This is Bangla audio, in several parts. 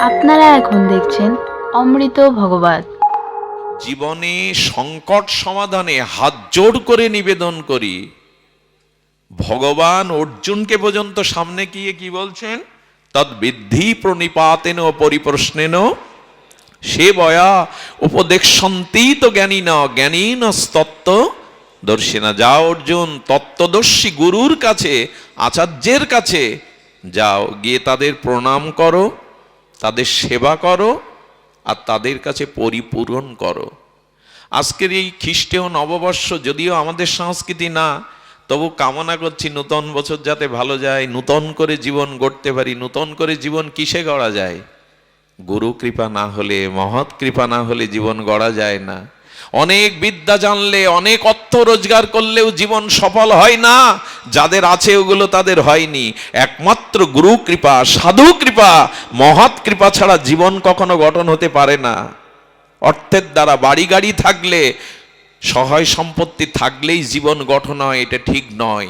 আপনারা এখন দেখছেন অমৃত ভগবত। জীবনে সংকট সমাধানে হাত জোড় করে নিবেদন করি। ভগবান অর্জুনকে পর্যন্ত সামনে গিয়ে কি বলছেন? তদ্বিদ্ধি প্রণিপাতেন পরিপ্রশ্নেন। সে বয়া উপদেশন্তি তো জ্ঞানী ন জ্ঞানী ন তত্ত্ব দর্শিনা যাও অর্জুন, তত্ত্বদর্শী গুরুর কাছে, আচার্যের কাছে। যাও, গিয়ে তাদের প্রণাম করো। তাদের সেবা করো আর তাদের কাছে পরিপূরণ করো। আজকের এই খ্রিস্টীয় নববর্ষ যদিও আমাদের সংস্কৃতি না, তবু কামনা করছি নূতন বছর যাতে ভালো যায়, নূতন করে জীবন গড়তে পারি, নূতন করে জীবন কিসে গড়া যায়? গুরু কৃপা না হলে, মহৎ কৃপা না হলে জীবন গড়া যায় না। অনেক বিদ্যা জানলে, অনেক অর্থ রোজগার করলেও জীবন সফল হয় না। যাদের আছে ওগুলো তাদের হয়নি। একমাত্র গুরু কৃপা, সাধু কৃপা, মহৎ কৃপা ছাড়া জীবন কখনো গঠন হতে পারে না। অর্থের দ্বারা বাড়ি গাড়ি থাকলে, সহায় সম্পত্তি থাকলেই জীবন গঠন হয়, এটা ঠিক নয়।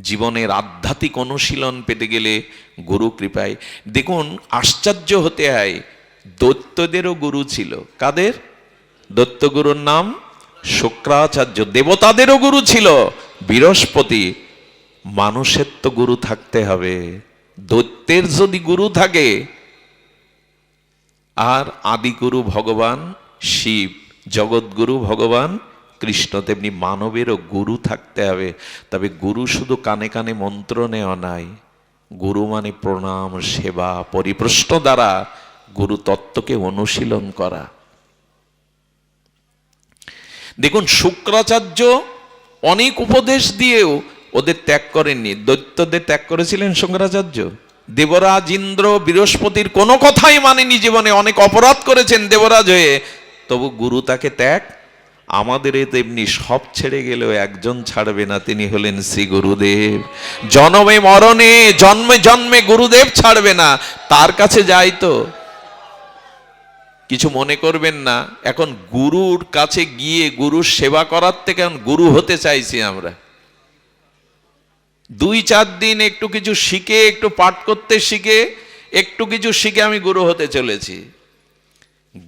জীবনের আধ্যাত্মিক অনুশীলন পেতে গেলে গুরু কৃপায়। দেখুন, আশ্চর্য হতে হয়, দৈত্যদেরও গুরু ছিল। কাদের? দৈত্যগুরুর নাম শুক্রাচার্য। দেবতাদেরও গুরু ছিল। বৃহস্পতি, মানুষের তো গুরু থাকতে হবে। দৈত্যের যদি গুরু থাকে, আর আদিগুরু ভগবান, শিব জগৎগুরু ভগবান, কৃষ্ণ তেমনি মানবেরও গুরু থাকতে হবে। তবে গুরু শুধু কানে কানে মন্ত্র নেওয়া নাই। গুরু মানে প্রণাম, সেবা, পরিপ্রশ্ন দ্বারা গুরু তত্ত্বকে অনুশীলন করা। দেখুন, শুক্রাচার্য অনেক উপদেশ দিয়েও ওদের ত্যাগ করেননি। দৈত্যদের ত্যাগ করেছিলেন শুক্রাচার্য দেবরাজ ইন্দ্র বৃহস্পতির কোনো কথাই মানেনি জীবনে। অনেক অপরাধ করেছেন দেবরাজ হয়ে। তবু গুরু তাকে ত্যাগ। আমাদের তেমনি সব ছেড়ে গেলেও একজন ছাড়বে না। তিনি হলেন শ্রী গুরুদেব। জন্মে মরণে, জন্মে জন্মে গুরুদেব ছাড়বে না। তার কাছে যাই তো। কিছু মনে করবেন না, এখন গুরুর কাছে গিয়ে গুরুর সেবা করার থেকে এখন গুরু হতে চাইছি আমরা। দুই চার দিন একটু কিছু শিখে, একটু পাঠ করতে শিখে, একটু কিছু শিখে আমি গুরু হতে চলেছি।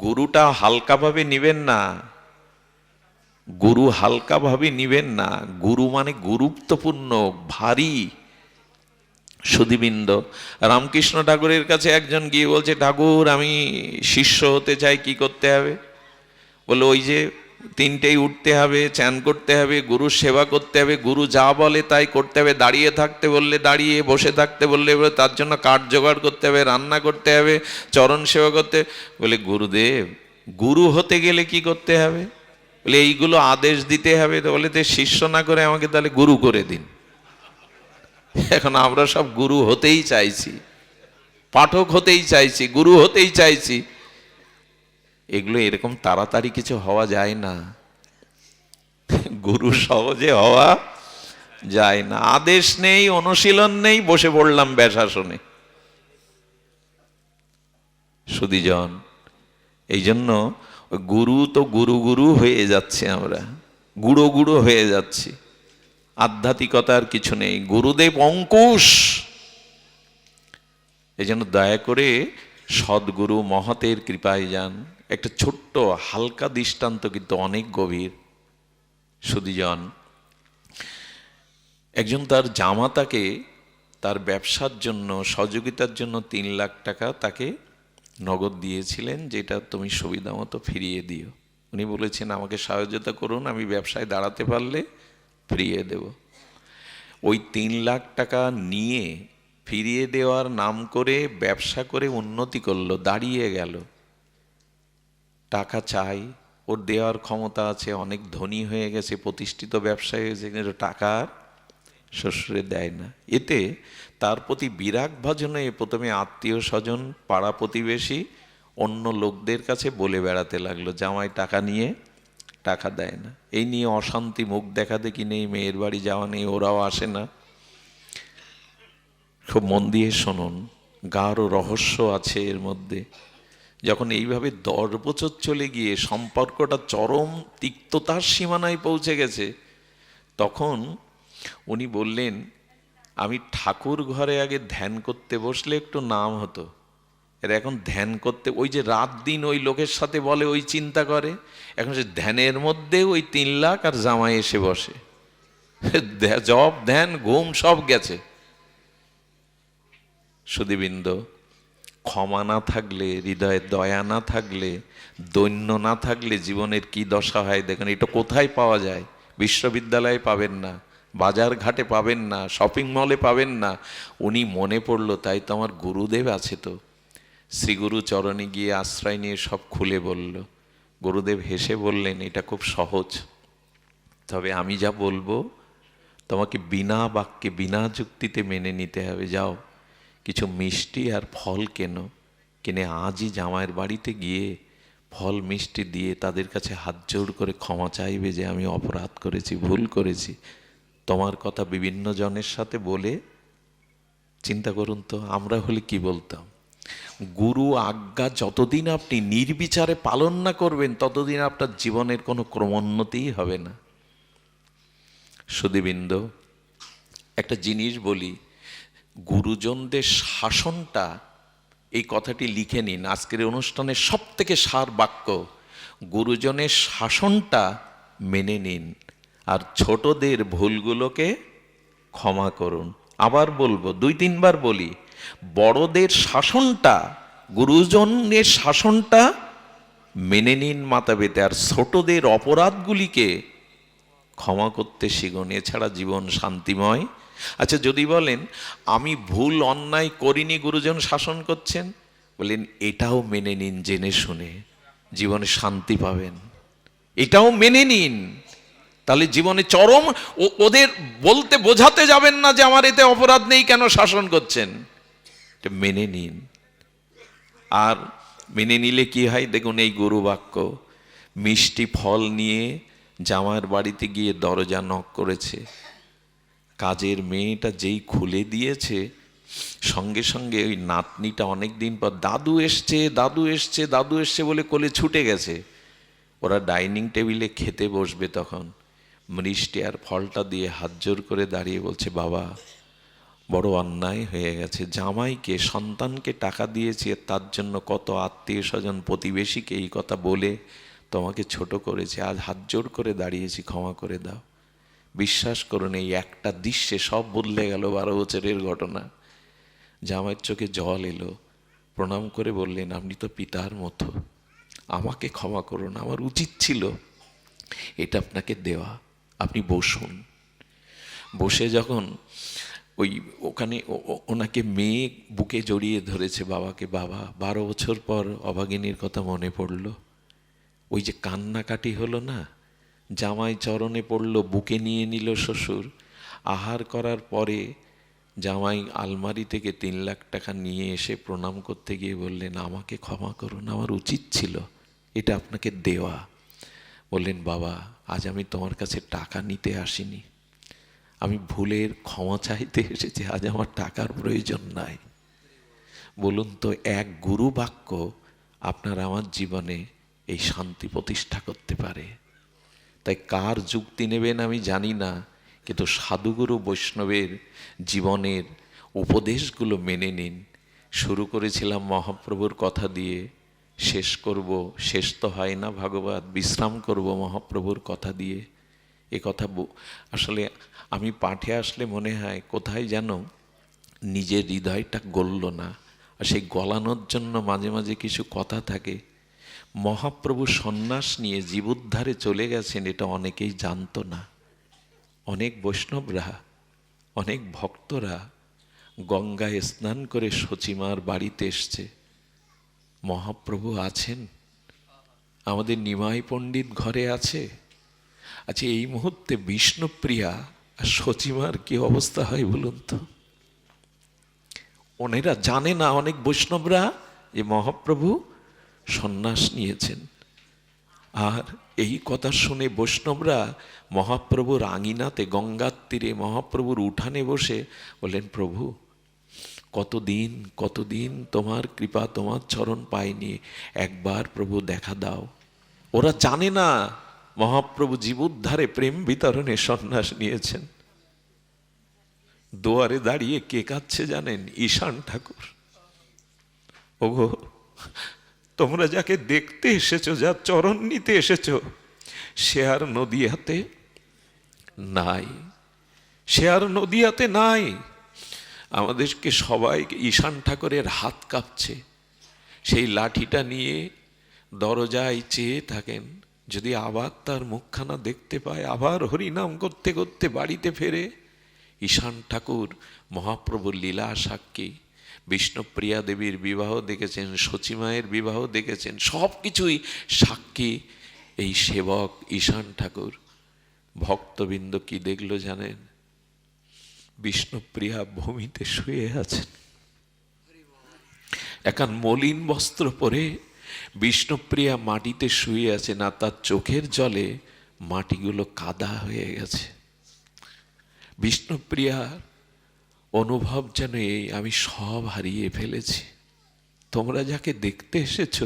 গুরুটা হালকাভাবে নিবেন না, গুরু হালকাভাবে নিবেন না। গুরু মানে গুরুত্বপূর্ণ, ভারী সুদীবৃন্দ। রামকৃষ্ণ ঠাকুরের কাছে একজন গিয়ে বলছে, ঠাকুর, আমি শিষ্য হতে চাই, কি করতে হবে? বলে, ওই যে তিনটেই উঠতে হবে, চান করতে হবে, গুরুর সেবা করতে হবে, গুরু যা বলে তাই করতে হবে, দাঁড়িয়ে থাকতে বললে দাঁড়িয়ে, বসে থাকতে বললে তার জন্য কাঠ জোগাড় করতে হবে, রান্না করতে হবে, চরণ সেবা করতে বলে, গুরুদেব, গুরু হতে গেলে কি করতে হবে? বলে, এইগুলো আদেশ দিতে হবে। তো বলে, তো শিষ্য না করে আমাকে তাহলে গুরু করে দিন। এখন আমরা সব গুরু হতেই চাইছি, পাঠক হতেই চাইছি, গুরু হতেই চাইছি। এগুলো এরকম তাড়াতাড়ি কিছু হওয়া যায় না। গুরু সহজে হওয়া যায় না। আদেশ নেই, অনুশীলন নেই, বসে পড়লাম ব্যাসাসনে। সুদীজন এই জন্য গুরু তো গুরু গুরু হয়ে যাচ্ছে আমরা। গুঁড়ো গুঁড়ো হয়ে যাচ্ছি। আধ্যাত্মিকতার কিছু নেই। গুরুদেব অঙ্কুশ। এই জন্য দয়া করে সদ্গুরু মহতের কৃপায় যান। একটা ছোট্ট, হালকা দৃষ্টান্ত কিন্তু অনেক গভীর। সুদীজন একজন তার জামাতাকে তার ব্যবসার জন্য, সহযোগিতার জন্য তিন লাখ টাকা তাকে নগদ দিয়েছিলেন, যেটা তুমি সুবিধা মতো ফিরিয়ে দিও। উনি বলেছেন, আমাকে সহযোগিতা করুন, আমি ব্যবসায় দাঁড়াতে পারলে ফিরিয়ে দেব। ওই তিন লাখ টাকা নিয়ে ফিরিয়ে দেওয়ার নাম করে ব্যবসা করে উন্নতি করল, দাঁড়িয়ে গেল। টাকা চাই, ওর দেওয়ার ক্ষমতা আছে, অনেক ধনী হয়ে গেছে, প্রতিষ্ঠিত ব্যবসায়ী হয়েছে কিন্তু টাকা শ্বশুরে দেয় না। এতে তার প্রতি বিরাগ ভজনে প্রথমে আত্মীয় স্বজন, পাড়া প্রতিবেশী, অন্য লোকদের কাছে বলে বেড়াতে লাগল, জামাই টাকা নিয়ে টাকা দেয় না। এই নিয়ে অশান্তি মুখ দেখা দেখি নেই, মেয়ের বাড়ি যাওয়া নেই, ওরাও আসে না। খুব মন দিয়ে শুনুন, গাঢ় রহস্য আছে এর মধ্যে। যখন এইভাবে দশ বছর চলে গিয়ে সম্পর্কটা চরম তিক্ততার সীমানায় পৌঁছে গেছে, তখন উনি বললেন, আমি ঠাকুর ঘরে আগে ধ্যান করতে বসলে একটু নাম হতো। এরা এখন ধ্যান করতে, ওই যে রাত দিন ওই লোকের সাথে বলে, ওই চিন্তা করে, এখন সে ধ্যানের মধ্যে ওই তিন লাখ আর জামাই এসে বসে। জব ধ্যান, ঘুম সব গেছে। সুদীবৃন্দ, ক্ষমা না থাকলে, হৃদয়ে দয়া না থাকলে, দৈন্য না থাকলে জীবনের কি দশা হয়? দেখেন, এটা কোথায় পাওয়া যায়? বিশ্ববিদ্যালয়ে পাবেন না, বাজার ঘাটে পাবেন না, শপিং মলে পাবেন না। উনি মনে পড়ল, তাই তো আমার গুরুদেব আছে তো। শ্রীগুরু চরণে গিয়ে আশ্রয় নিয়ে সব খুলে বলল, গুরুদেব হেসে বললেন, এটা খুব সহজ। তবে আমি যা বলব, তোমাকে বিনা বাক্যে, বিনা যুক্তিতে মেনে নিতে হবে। যাও, কিছু মিষ্টি আর ফল কেনো। কিনে আজই জামাইয়ের বাড়িতে গিয়ে ফল, মিষ্টি দিয়ে তাদের কাছে হাত জোড় করে ক্ষমা চাইবে যে আমি অপরাধ করেছি, ভুল করেছি। তোমার কথা বিভিন্ন জনের সাথে বলে চিন্তা করুন তো, আমরা হলে কি বলতাম? গুরু আজ্ঞা যতদিন আপনি নির্বিচারে পালন না করবেন, ততদিন আপনার জীবনের কোনো ক্রমোন্নতিই হবে না। সুদীবৃন্দ একটা জিনিস বলি, গুরুজনদের শাসনটা, এই কথাটি লিখে নিন। আজকের অনুষ্ঠানের সব থেকে সার বাক্য, গুরুজনের শাসনটা মেনে নিন আর ছোটদের ভুলগুলোকে ক্ষমা করুন। আবার বলব, দুই তিনবার বলি বড়দের শাসনটা গুরুজনের শাসনটা মেনে নিন মাতা পেতে, আর ছোটদের অপরাধগুলিকে ক্ষমা করতে শিখুন। এছাড়া জীবন শান্তিময়। আচ্ছা যদি বলেন, আমি ভুল অন্যায় করিনি, গুরুজন শাসন করছেন? বলেন, এটাও মেনে নিন, জেনে শুনে জীবনে শান্তি পাবেন। এটাও মেনে নিন। তাহলে জীবনে চরম ওদের বলতে বোঝাতে যাবেন না যে আমার এতে অপরাধ নেই, কেন শাসন করছেন? এটা মেনে নিন। আর মেনে নিলে কি হয়? দেখুন, এই গুরু বাক্য, মিষ্টি ফল নিয়ে জামার বাড়িতে গিয়ে দরজা নক করেছে। কাজের মেয়েটা যেই খুলে দিয়েছে, সঙ্গে সঙ্গে ওই নাতনিটা অনেক দিন পর, দাদু এসছে দাদু এসছে দাদু এসছে বলে কোলে ছুটে গেছে। ওরা ডাইনিং টেবিলে খেতে বসবে তখন। মিষ্টি আর ফলটা দিয়ে হাত জোর করে দাঁড়িয়ে বলছে, বাবা বড় অন্যায় হয়ে গেছে। জামাইকে, সন্তানকে টাকা দিয়েছি, তার জন্য কত আত্মীয় স্বজন প্রতিবেশীকে এই কথা বলে তোমাকে ছোট করেছে। আজ হাত জোর করে দাঁড়িয়েছি, ক্ষমা করে দাও। বিশ্বাস করুন, এই একটা দৃশ্যে সব বদলে গেল বারো বছরের ঘটনা। জামাইয়ের চোখে জল এলো। প্রণাম করে বললেন, আপনি তো পিতার মতো। আমাকে ক্ষমা করুন, আমার উচিত ছিল এটা আপনাকে দেওয়া। আপনি বসুন। বসে যখন ওই ওখানে ওনাকে মেয়ে বুকে জড়িয়ে ধরেছে বাবাকে। বাবা বারো বছর পর অভাগিনীর কথা মনে পড়ল। ওই যে কান্নাকাটি হলো না, জামাই চরণে পড়ল, বুকে নিয়ে নিল শ্বশুর। আহার করার পরে জামাই আলমারি থেকে তিন লাখ টাকা নিয়ে এসে প্রণাম করতে গিয়ে বললেন, আমাকে ক্ষমা করুন, আমার উচিত ছিল, এটা আপনাকে দেওয়া। বললেন, বাবা, আজ আমি তোমার কাছে টাকা নিতে আসিনি। আমি ভুলের ক্ষমা চাইতে এসেছি, আজ আমার টাকার প্রয়োজন নাই। বলুন তো, এক গুরু বাক্য আপনার আমার জীবনে এই শান্তি প্রতিষ্ঠা করতে পারে? তাই কার যুক্তি নেবেন আমি জানি না, কিন্তু সাধুগুরু বৈষ্ণবের জীবনের উপদেশগুলো মেনে নিন। শুরু করেছিলাম মহাপ্রভুর কথা দিয়ে, শেষ করব, শেষ তো হয় না ভাগবত, বিশ্রাম করব মহাপ্রভুর কথা দিয়ে। এ কথা আসলে আমি পাঠে আসলে মনে হয়, কোথায় যেন নিজের হৃদয়টা গলল না। আর সেই গলানোর জন্য মাঝে মাঝে কিছু কথা থাকে। মহাপ্রভু সন্ন্যাস নিয়ে জীবোদ্ধারে চলে গেছেন, এটা অনেকেই জানতো না। অনেক বৈষ্ণবরা, অনেক ভক্তরা গঙ্গায় স্নান করে সচিমার বাড়িতে এসছে। মহাপ্রভু আছেন? আমাদের নিমাই পণ্ডিত ঘরে আছে? আচ্ছা এই মুহূর্তে বিষ্ণুপ্রিয়া আর সচিমার কি অবস্থা হয় বলুন তো? ওনেরা জানে না, অনেক বৈষ্ণবরা যে মহাপ্রভু সন্ন্যাস নিয়েছেন। আর এই কথা শুনে বৈষ্ণবরা মহাপ্রভুর আঙিনাতে গঙ্গার তীরে মহাপ্রভুর উঠানে বসে বললেন, প্রভু, কতদিন কতদিন তোমার কৃপা, তোমার চরণ পাইনি? একবার প্রভু দেখা দাও। ওরা জানে না মহাপ্রভু জীবোদ্ধারে প্রেম বিতরণে সন্ন্যাস নিয়েছেন। দুয়ারে দাঁড়িয়ে কে কাচ্ছে জানেন? ঈশান ঠাকুর। ওগো, তোমরা যাকে দেখতে এসেছ যার চরণ নিতে এসেছ, সে আর নদীয়াতে নাই। সে আর নদীয়াতে নাই। আমাদেরকে সবাই ঈশান ঠাকুরের হাত কাঁপছে। সেই লাঠিটা নিয়ে দরজায় চেয়ে থাকেন। যদি আবার তার মুখখানা দেখতে পায়, আবার হরিনাম করতে করতে বাড়িতে ফেরে, ঈশান ঠাকুর মহাপ্রভুর লীলা সাক্ষী, বিষ্ণুপ্রিয়া দেবীর বিবাহ দেখেছেন সচিমায়ের বিবাহ দেখেছেন সব কিছুই সাক্ষী এই সেবক ঈশান ঠাকুর। ভক্তবৃন্দ কি দেখল জানেন? বিষ্ণুপ্রিয়া ভূমিতে শুয়ে আছেন। একান মলিন বস্ত্র পরে বিষ্ণুপ্রিয়া মাটিতে শুয়ে আছে না তার চোখের জলে মাটিগুলো কাদা হয়ে গেছে। বিষ্ণুপ্রিয়ার অনুভব যেন এই আমি সব হারিয়ে ফেলেছি। তোমরা যাকে দেখতে এসেছ,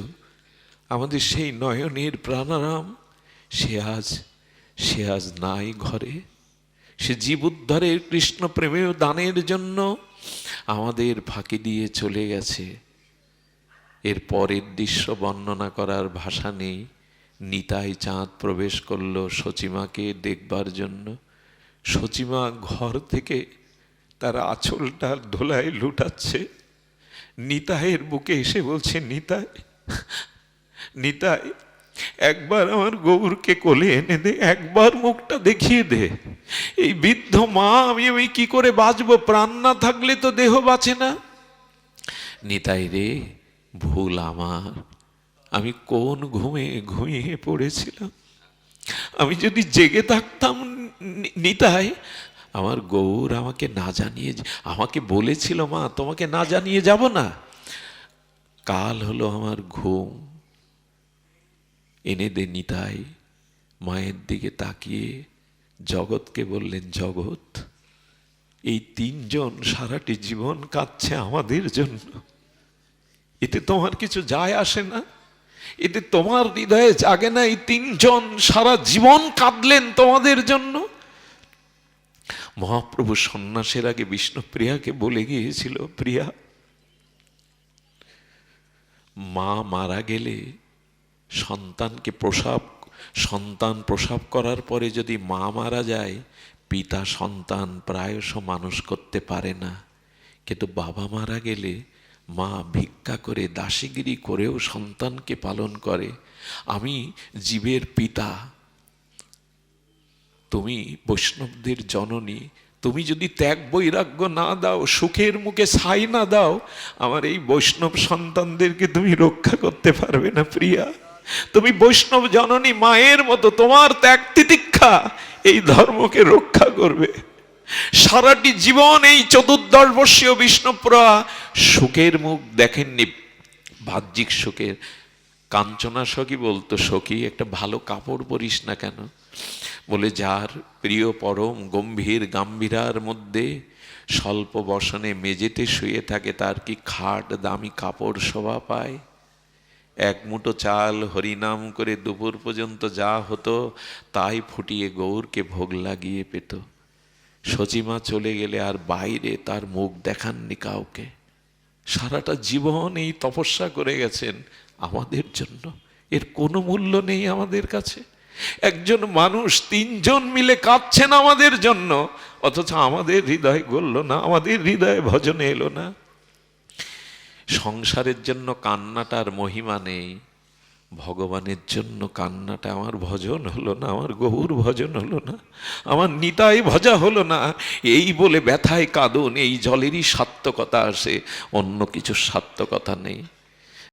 আমাদের সেই নয়নের প্রাণারাম, সে আজ সে আজ নাই ঘরে। সে জীব উদ্ধারের কৃষ্ণ প্রেমেও দানের জন্য আমাদের ফাঁকি দিয়ে চলে গেছে। এর পরের দৃশ্য বর্ণনা করার ভাষা নেই। নিতাই চাঁদ প্রবেশ করল সচিমাকে দেখবার জন্য। সচিমা ঘর থেকে তার আঁচলটা ধোলায় লুটাচ্ছে। নিতাইয়ের বুকে এসে বলছে, নিতাই নিতাই, একবার আমার গৌরকে কোলে এনে দে, একবার মুখটা দেখিয়ে দে। এই বৃদ্ধ মা, আমি আমি কি করে বাঁচবো? প্রাণ না থাকলে তো দেহ বাঁচে না। নিতাই রে ভুল আমার। আমি কোন ঘুমে ঘুমিয়ে পড়েছিলাম? আমি যদি জেগে থাকতাম নিতাই, আমার গৌর আমাকে না জানিয়ে আমাকে বলেছিল, মা, তোমাকে না জানিয়ে যাব না। কাল হলো আমার ঘুম। এনে দে নিতাই, মায়ের দিকে তাকিয়ে জগৎকে বললেন, জগৎ, এই তিনজন সারাটি জীবন কাঁদছে আমাদের জন্য। এতে তোমার কিছু যায় আসে না। এতে তোমার হৃদয়ে জাগে না এই তিনজন সারা জীবন কাঁদলেন তোমাদের জন্য। মহাপ্রভু সন্ন্যাসের আগে বিষ্ণুপ্রিয়াকে বলে গিয়েছিল, প্রিয়া, মা মারা গেলে সন্তানকে প্রসাব, সন্তান প্রসাব করার পরে যদি মা মারা যায়, পিতা সন্তান প্রায়শ মানুষ করতে পারে না। কিন্তু বাবা মারা গেলে মা ভিক্ষা করে দাসীগিরি করেও সন্তানকে পালন করে। আমি জীবের পিতা। তুমি বৈষ্ণবদের জননী। তুমি যদি ত্যাগ বৈরাগ্য না দাও, সুখের মুখে ছাই না দাও, আমার এই বৈষ্ণব সন্তানদেরকে তুমি রক্ষা করতে পারবে না প্রিয়া। তুমি বৈষ্ণব জননী, মায়ের মতো, তোমার ত্যাগ তিতিক্ষা এই ধর্মকে রক্ষা করবে। সারাটি জীবন এই চতুর্দশ বর্ষীয় বিষ্ণুপ্রা সুখের মুখ দেখেননি। বাহ্যিক সুখের কাঞ্চনা সখী বলতো, সখী, একটা ভালো কাপড় পরিস না কেন? বলে, যার প্রিয় পরম গম্ভীর গাম্ভীরার মধ্যে স্বল্প বসনে মেঝেতে শুয়ে থাকে, তার কি খাট দামি কাপড় শোভা পায়? এক মুঠো চাল হরিনাম করে দুপুর পর্যন্ত যা হতো, তাই ফুটিয়ে গৌরকে ভোগ লাগিয়ে পেত। সচিমা চলে গেলে আর বাইরে তার মুখ দেখাননি কাউকে। সারাটা জীবন এই তপস্যা করে গেছেন আমাদের জন্য। এর কোনো মূল্য নেই আমাদের কাছে। একজন মানুষ তিনজন মিলে কাঁদছেন আমাদের জন্য, অথচ আমাদের হৃদয় গড়ল না, আমাদের হৃদয়ে ভজনে এলো না। সংসারের জন্য কান্নাটার মহিমা নেই। ভগবানের জন্য কান্নাটা আমার ভজন হলো না, আমার গৌর ভজন হলো না, আমার নিতাই ভজা হলো না। এই বলে ব্যথায় কাঁদন, এই জলেরই সার্থকতা আসে, অন্য কিছু সার্থকতা নেই।